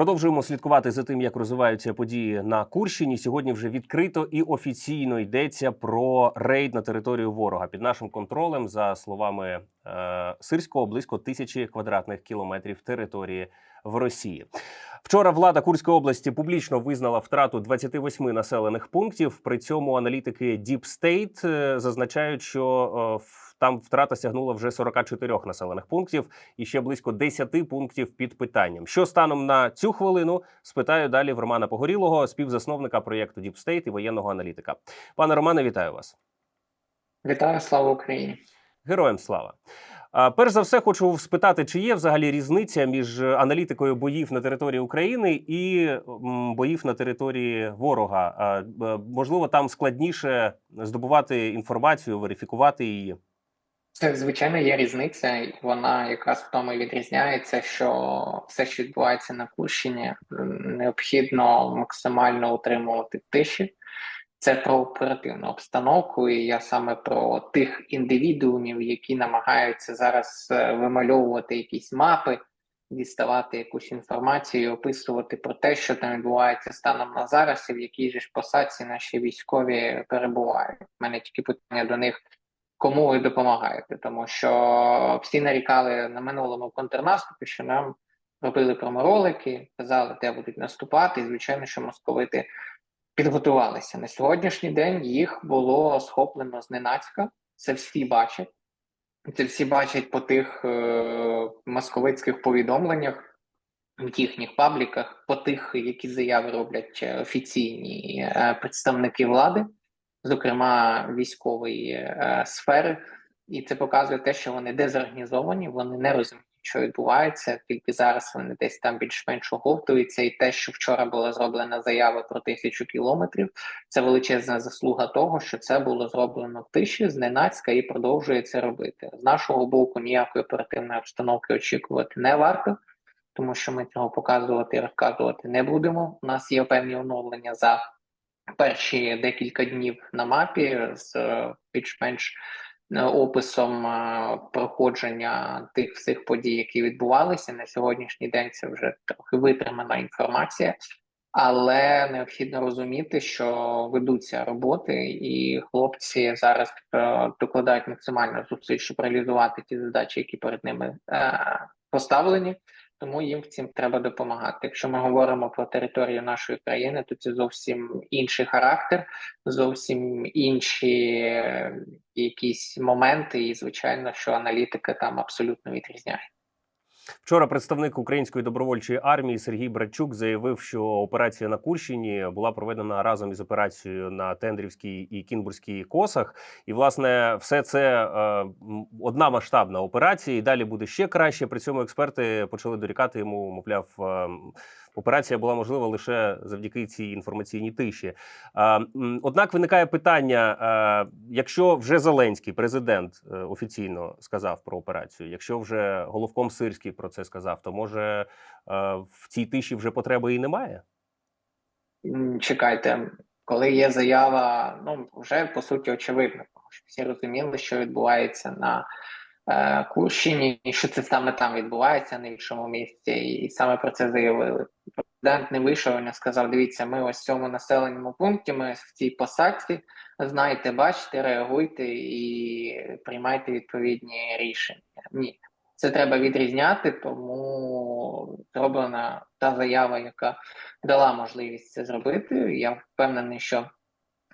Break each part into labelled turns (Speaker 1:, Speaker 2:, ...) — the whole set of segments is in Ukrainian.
Speaker 1: Продовжуємо слідкувати за тим, як розвиваються події на Курщині. Сьогодні вже відкрито і офіційно йдеться про рейд на територію ворога під нашим контролем, за словами е, Сирського, близько тисячі квадратних кілометрів території в Росії. Вчора влада Курської області публічно визнала втрату 28 населених пунктів. При цьому аналітики Deep State е, зазначають, що е, в- там втрата сягнула вже 44 населених пунктів і ще близько 10 пунктів під питанням. Що станом на цю хвилину спитаю далі в Романа Погорілого, співзасновника проєкту Deep State і воєнного аналітика. Пане Романе, вітаю вас.
Speaker 2: Вітаю, слава Україні!
Speaker 1: Героям слава. Перш за все, хочу спитати, чи є взагалі різниця між аналітикою боїв на території України і боїв на території ворога? А, Можливо, там складніше здобувати інформацію, верифікувати її.
Speaker 2: Це звичайно є різниця, і вона якраз в тому і відрізняється, що все, що відбувається на Курщині, необхідно максимально утримувати тиші. Це про оперативну обстановку, і я саме про тих індивідуумів, які намагаються зараз е, вимальовувати якісь мапи, діставати якусь інформацію, описувати про те, що там відбувається станом на зараз, і в якій же ж посадці наші військові перебувають. У мене тільки питання до них. Кому ви допомагаєте? Тому що всі нарікали на минулому контрнаступі, що нам робили проморолики, казали, де будуть наступати, і звичайно, що московити підготувалися. На сьогоднішній день їх було схоплено зненацька. Це всі бачать. Це всі бачать по тих е- московицьких повідомленнях в їхніх пабліках, по тих, які заяви роблять е, офіційні е, представники влади, зокрема військової е, сфери. І це показує те, що вони дезорганізовані, вони не розуміють, що відбувається. Тільки зараз вони десь там більш-менш оговтуються. І те, що вчора була зроблена заява про тисячу кілометрів, це величезна заслуга того, що це було зроблено в тиші, зненацька і продовжує це робити. З нашого боку ніякої оперативної обстановки очікувати не варто, тому що ми цього показувати і розказувати не будемо. У нас є певні оновлення за перші декілька днів на мапі з е, більш-менш е, описом е, проходження тих всіх подій, які відбувалися на сьогоднішній день. Це вже трохи витримана інформація, але необхідно розуміти, що ведуться роботи, і хлопці зараз докладають максимально зусиль, щоб реалізувати ті задачі, які перед ними поставлені. Тому їм в цим треба допомагати. Якщо ми говоримо про територію нашої країни, то це зовсім інший характер, зовсім інші е, якісь моменти, і звичайно, що аналітика там абсолютно відрізняє.
Speaker 1: Вчора представник української добровольчої армії Сергій Братчук заявив, що операція на Курщині була проведена разом із операцією на Тендрівській і Кінбурзькій косах. І власне все це е, одна масштабна операція, і далі буде ще краще. При цьому експерти почали дорікати йому, мовляв. е, Операція була можлива лише завдяки цій інформаційній тиші. Однак виникає питання: е, якщо вже Зеленський президент е, офіційно сказав про операцію, якщо вже головком Сирський про це сказав, то може е, в цій тиші вже потреби і немає?
Speaker 2: Чекайте, коли є заява, ну вже по суті очевидно, що всі розуміли, що відбувається на е, Курщині, і що це саме там відбувається, а не в іншому місці, і, саме про це заявили. Президент не вийшов і не сказав: дивіться, ми ось в цьому населеному пункті, ми в цій посадці. Знаєте, бачите, реагуйте і приймайте відповідні рішення. Ні, це треба відрізняти, тому зроблена та заява, яка дала можливість це зробити. Я впевнений, що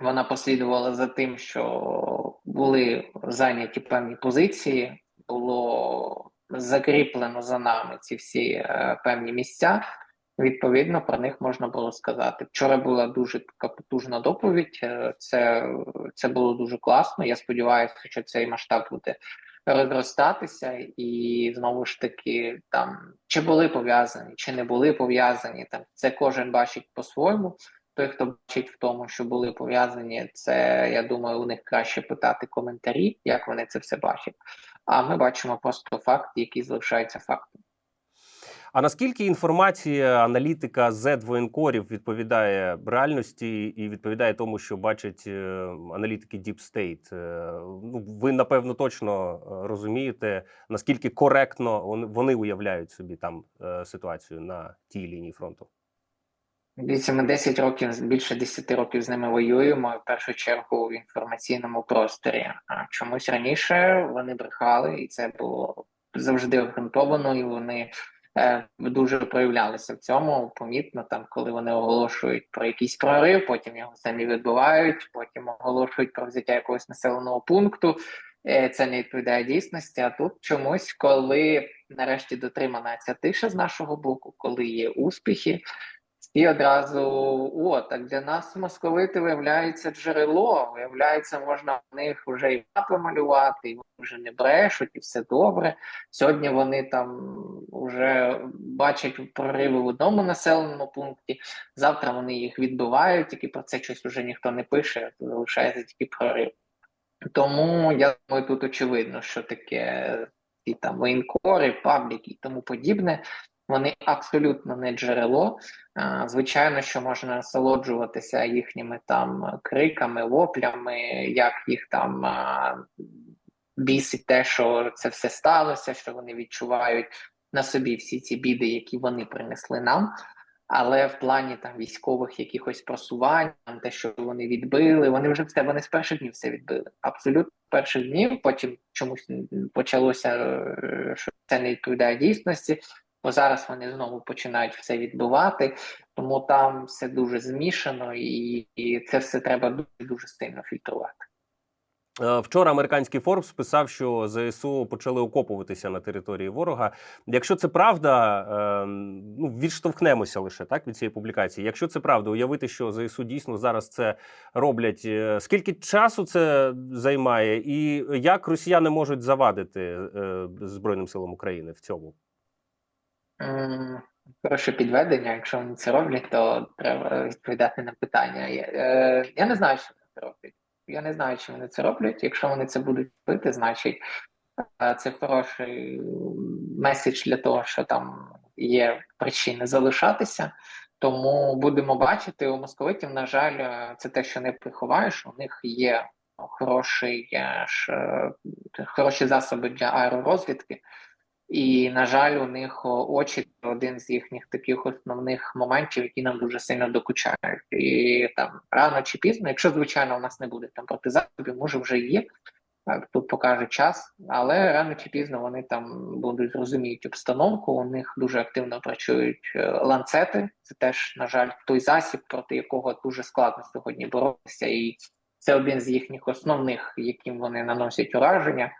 Speaker 2: вона послідувала за тим, що були зайняті певні позиції, було закріплено за нами ці всі е, певні місця. Відповідно, про них можна було сказати. Вчора була дуже така потужна доповідь. е, Це, це було дуже класно. Я сподіваюся, що цей масштаб буде розростатися, і знову ж таки, там чи були пов'язані, чи не були пов'язані. Там це кожен бачить по-своєму. Той, хто бачить в тому, що були пов'язані, це я думаю, у них краще питати коментарі, як вони це все бачать. А ми бачимо просто факт, який залишається фактом.
Speaker 1: А наскільки інформація аналітика z воєнкорів відповідає реальності і відповідає тому, що бачать е, аналітики Deep State? Е, Ну, ви напевно точно е, розумієте, наскільки коректно вони- уявляють собі там ситуацію на тій лінії фронту.
Speaker 2: Дивіться, ми 10 років, більше 10 років з ними воюємо, в першу чергу в інформаційному просторі. А чомусь раніше вони брехали, і це було завжди обґрунтовано, і вони дуже проявлялися в цьому. Помітно, там, коли вони оголошують про якийсь прорив, потім його самі відбувають, потім оголошують про взяття якогось населеного пункту. Е, Це не відповідає дійсності. А тут чомусь, коли нарешті дотримана ця тиша з нашого боку, коли є успіхи. І одразу о, так для нас московити виявляється джерело. Виявляється, можна в них вже і мапи малювати, і вони вже не брешуть, і все добре. Сьогодні вони там вже бачать прориви в одному населеному пункті. Завтра вони їх відбивають, тільки про це щось вже ніхто не пише, залишається тільки прорив. Тому я думаю, тут очевидно, що таке і там воєнкори, пабліки і тому подібне. Вони абсолютно не джерело. Звичайно, що можна насолоджуватися їхніми там криками, воплями, як їх там бісить те, що це все сталося, що вони відчувають на собі всі ці біди, які вони принесли нам. Але в плані там військових якихось просувань, там те, що вони відбили, вони вже все вони з перших днів все відбили. Абсолютно перших днів. Потім чомусь почалося, е, що це не відповідає дійсності. Бо зараз вони знову починають все відбивати, тому там все дуже змішано, і, і це все треба дуже дуже сильно фільтрувати.
Speaker 1: Е, Вчора американський Форбс писав, що ЗСУ почали окопуватися на території ворога. Якщо це правда, е, ну відштовхнемося лише так від цієї публікації. Якщо це правда, уявити, що ЗСУ дійсно зараз це роблять. е, Скільки часу це займає, і як росіяни можуть завадити Збройним силам України в цьому?
Speaker 2: М, Хороше підведення. Якщо вони це роблять, то треба відповідати на питання. Я, е, я не знаю, що вони це роблять. Я не знаю, чи вони це роблять. Якщо вони це будуть робити, значить е, це хороший меседж для того, що там є причини залишатися. Тому будемо бачити у московитів. На жаль, е, це те, що не приховаєш. У них є хороший е, ж, е, хороші засоби для аеророзвідки. І, на жаль, у них очі один з їхніх таких основних моментів, які нам дуже сильно докучають. І там рано чи пізно, якщо звичайно у нас не буде там протизасобів, може вже є. Тут покаже час, але рано чи пізно вони там будуть розуміють обстановку. У них дуже активно працюють е, ланцети. Це теж, на жаль, той засіб, проти якого дуже складно сьогодні боротися, і це один з їхніх основних, яким вони наносять ураження.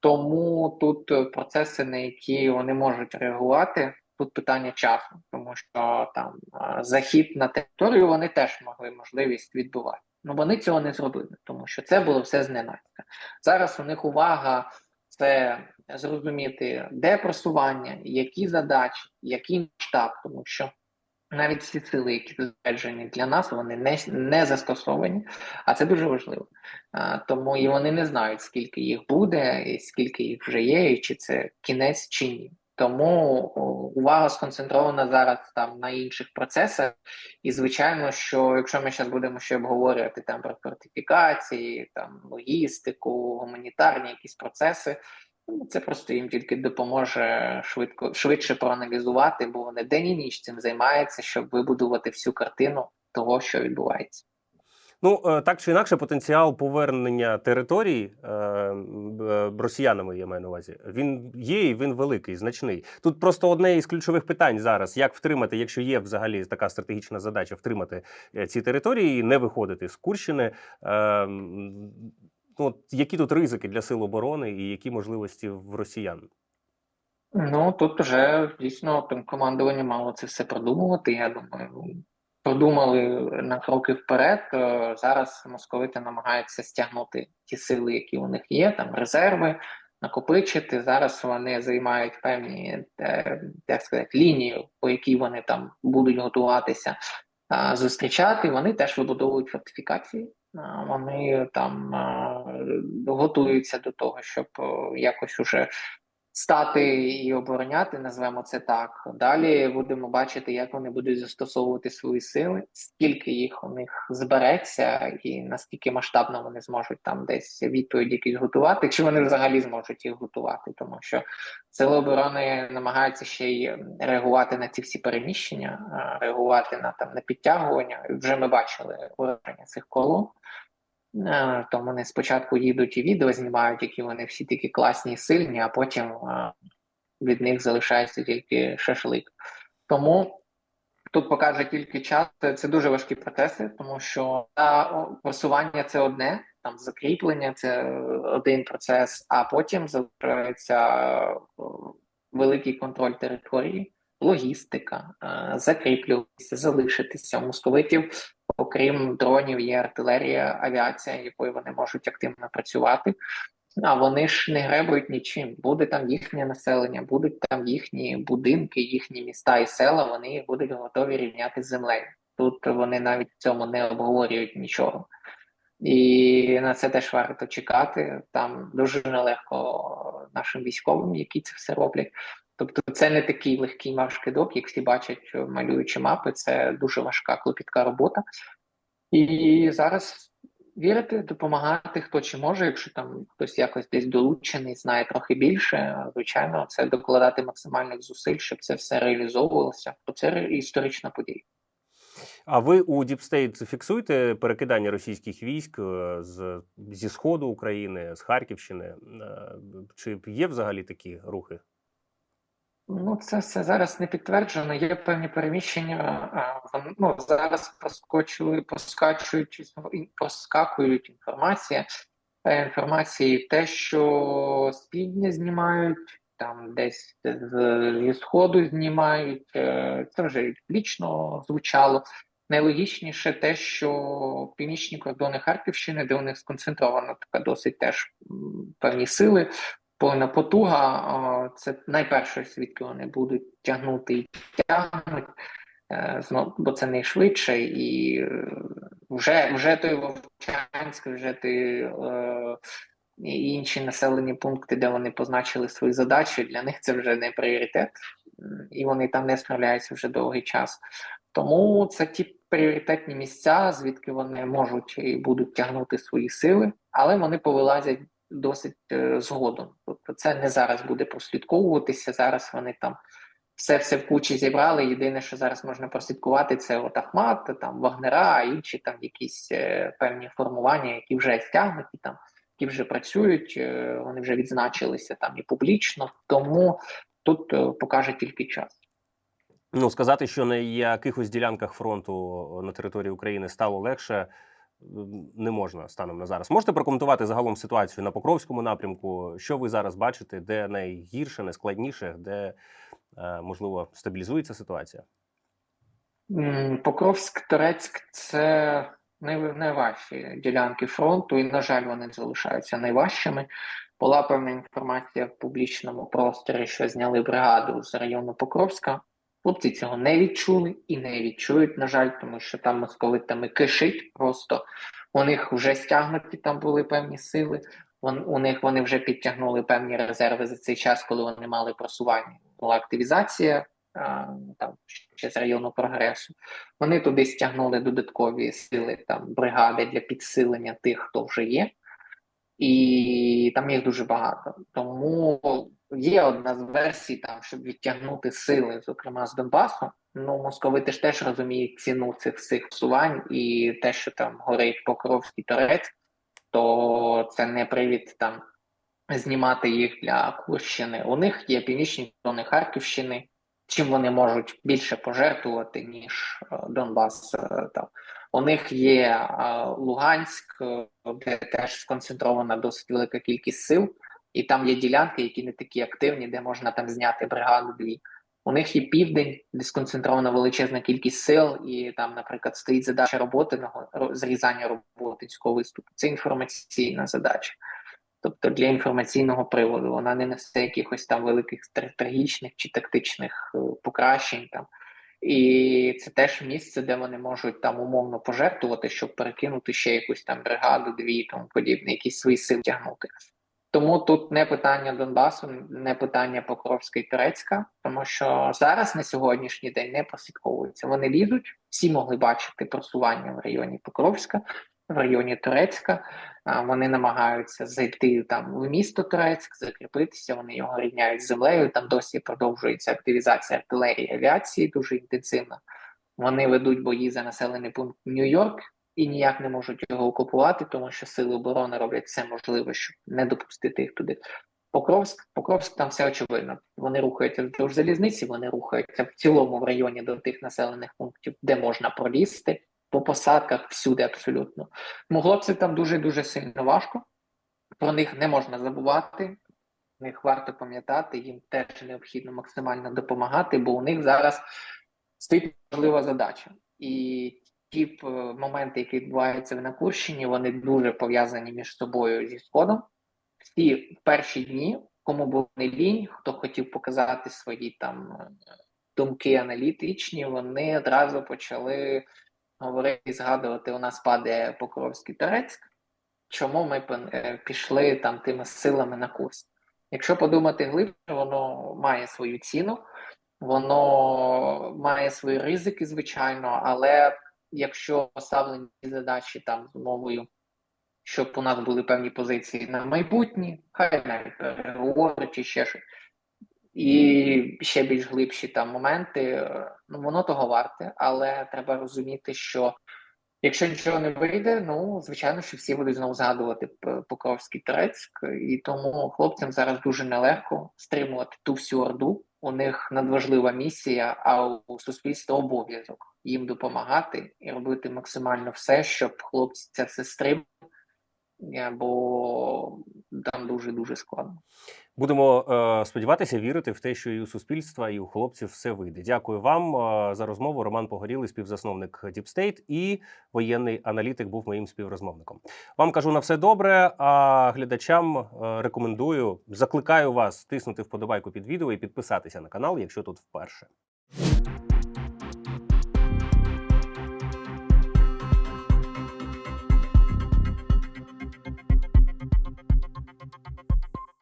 Speaker 2: Тому тут е, процеси, на які вони можуть реагувати, тут питання часу, тому що там е, захід на територію вони теж могли можливість відбувати. Ну вони цього не зробили, тому що це було все зненацька. Зараз у них увага це зрозуміти, де просування, які задачі, який масштаб, тому що навіть всі сили, які зосереджені для нас, вони не, не застосовані, а це дуже важливо. А, тому і вони не знають, скільки їх буде, і скільки їх вже є, і чи це кінець чи ні. Тому увага сконцентрована зараз там на інших процесах. І звичайно, що якщо ми зараз будемо ще обговорювати там про фортифікації, там логістику, гуманітарні якісь процеси, це просто їм тільки допоможе швидко швидше проаналізувати, бо вони день і ніч цим займаються, щоб вибудувати всю картину того, що відбувається.
Speaker 1: Ну е, так чи інакше, потенціал повернення територій е, е, росіянами, я маю на увазі, він є і він великий, значний. Тут просто одне із ключових питань зараз: як втримати, якщо є взагалі така стратегічна задача, втримати ці території, і не виходити з Курщини. Ну, які тут ризики для сил оборони і які можливості в росіян?
Speaker 2: Ну тут вже дійсно там командування мало це все продумувати. Я думаю, продумали на кроки вперед. Е, Зараз московити намагаються стягнути ті сили, які у них є, там резерви, накопичити. Зараз вони займають певні е, як сказати, лінію, по якій вони там будуть готуватися зустрічати. Вони теж вибудовують фортифікації. А, Вони там готуються до того, щоб якось уже стати і обороняти, назвемо це так. Далі будемо бачити, як вони будуть застосовувати свої сили, скільки їх у них збереться, і наскільки масштабно вони зможуть там десь відповіді якісь готувати, чи вони взагалі зможуть їх готувати, тому що сили оборони намагаються ще й реагувати на ці всі переміщення, реагувати на там на підтягування. Вже ми бачили ураження цих колон. Е, То вони спочатку їдуть і відео знімають, які вони всі такі класні і сильні, а потім е, від них залишається тільки шашлик. Тому тут покаже тільки час. Це, дуже важкі процеси, тому що просування це одне, там закріплення це один процес, а потім залишається великий контроль території, логістика, е, закріплюватися, залишитися. Московитів окрім дронів, є артилерія, авіація, якою вони можуть активно працювати. А вони ж не гребують нічим. Буде там їхнє населення, будуть там їхні будинки, їхні міста і села. Вони будуть готові рівняти з землею. Тут вони навіть в цьому не обговорюють нічого. І на це теж варто чекати. Там дуже нелегко нашим військовим, які це все роблять. Тобто, це не такий легкий марш кидок, як всі бачать, малюючи мапи. Це дуже важка клопітка робота. І зараз вірити, допомагати, хто чи може, якщо там хтось якось десь долучений, знає трохи більше. Звичайно, це докладати максимальних зусиль, щоб це все реалізовувалося. Бо це історична подія.
Speaker 1: А ви у Діпстейт фіксуєте перекидання російських військ е, з зі сходу України, з Харківщини? Е, Чи є взагалі такі рухи?
Speaker 2: Ну, це все зараз не підтверджено. Є певні переміщення. Ну, зараз проскочили, проскачують, і проскакують інформація. Е, Інформації те, що з знімають, там десь зі сходу знімають. е, Це вже публічно звучало. Найлогічніше те, що північні кордони Харківщини, де у них сконцентровано така досить теж певні сили, повна потуга, це найперше, звідки вони будуть тягнути і тягнуть, е, бо це найшвидше, і е, вже, вже той Вовчанськ, вже той, е, і інші населені пункти, де вони позначили свої задачі, для них це вже не пріоритет, і вони там не справляються вже довгий час. Тому це ті пріоритетні місця, звідки вони можуть і будуть тягнути свої сили, але вони повилазять досить згодом. Це не зараз буде прослідковуватися. Зараз вони там все все в кучі зібрали. Єдине, що зараз можна прослідкувати, це от Ахмат, там Вагнера, інші там якісь е, певні формування, які вже стягнуті там, які вже працюють, е, вони вже відзначилися там і публічно. Тому тут е, покаже тільки час.
Speaker 1: Ну, сказати, що на якихось ділянках фронту на території України стало легше, не можна станом на зараз. Можете прокоментувати загалом ситуацію на Покровському напрямку? Що ви зараз бачите, де найгірше, найскладніше, де е, можливо стабілізується ситуація?
Speaker 2: Покровськ, Торецьк це най- найважчі ділянки фронту, і, на жаль, вони залишаються найважчими. Була певна інформація в публічному просторі, що зняли бригаду з району Покровська. Хлопці цього не відчули і не відчують, на жаль, тому що там московитами кишить просто. У них вже стягнуті там були певні сили. Вон, у них вони вже підтягнули певні резерви за цей час, коли вони мали просування. Була активізація а, там ще з району прогресу. Вони туди стягнули додаткові сили, там бригади для підсилення тих, хто вже є, і там їх дуже багато. Тому є одна з версій, там, щоб відтягнути сили, зокрема з Донбасу. Ну, московити ж теж розуміють ціну цих всіх псувань і те, що там горить Покровський Торець, то це не привід там знімати їх для Курщини. У них є північні зони Харківщини, чим вони можуть більше пожертвувати, ніж е, Донбас. е, Там у них є Луганськ, е, де теж сконцентрована досить велика кількість сил, і там є ділянки, які не такі активні, де можна там зняти бригаду дві. У них є південь, де сконцентрована величезна кількість сил, і там, наприклад, стоїть задача роботиного ро- зрізання роботинського виступу. Це інформаційна задача. Тобто для інформаційного приводу вона не несе якихось там великих стратегічних чи тактичних е, покращень там. І це теж місце, де вони можуть там умовно пожертвувати, щоб перекинути ще якусь там бригаду, дві тому подібне, якісь свої сили тягнути. Тому тут не питання Донбасу, не питання Покровська і Турецька, тому що зараз на сьогоднішній день не прослідковується. Вони лізуть, всі могли бачити просування в районі Покровська, в районі Турецька. Вони намагаються зайти там в місто Турецьк, закріпитися. Вони його рівняють з землею. Там досі продовжується активізація артилерії авіації дуже інтенсивно. Вони ведуть бої за населений пункт Нью-Йорк і ніяк не можуть його окупувати, тому що сили оборони роблять все можливе, щоб не допустити їх туди. Покровськ, Покровськ, там все очевидно. Вони рухаються вздовж залізниці, вони рухаються в цілому в районі до тих населених пунктів, де можна пролізти, по посадках, всюди абсолютно. Тому хлопцям там дуже дуже сильно важко. Про них не можна забувати. них варто пам'ятати, їм теж необхідно максимально допомагати, бо у них зараз стоїть важлива задача. І ті е, моменти, які відбуваються на Курщині, вони дуже пов'язані між собою зі сходом. Всі перші дні, кому був не лінь, хто хотів показати свої там е, думки аналітичні, вони одразу почали говорити згадувати: у нас падає Покровський Турецьк. Чому ми е, пішли там тими силами на курс? Якщо подумати глибше, воно має свою ціну, воно має свої ризики, звичайно, але якщо поставлені задачі там з умовою, щоб у нас були певні позиції на майбутнє, хай навіть переговори чи ще щось, і ще більш глибші там моменти, е, ну воно того варте, але треба розуміти, що Якщо нічого не вийде, ну звичайно, що всі будуть знову згадувати Покровський Турецьк, і тому хлопцям зараз дуже нелегко стримувати ту всю орду. У них надважлива місія, а у суспільства обов'язок їм допомагати і робити максимально все, щоб хлопці це все стримали, е, бо там дуже дуже складно.
Speaker 1: Будемо е, сподіватися, вірити в те, що і у суспільства, і у хлопців все вийде. Дякую вам е, за розмову. Роман Погорілий, співзасновник State і воєнний аналітик, був моїм співрозмовником. Вам кажу на все добре. А глядачам е, рекомендую, закликаю вас тиснути вподобайку під відео і підписатися на канал, якщо тут вперше.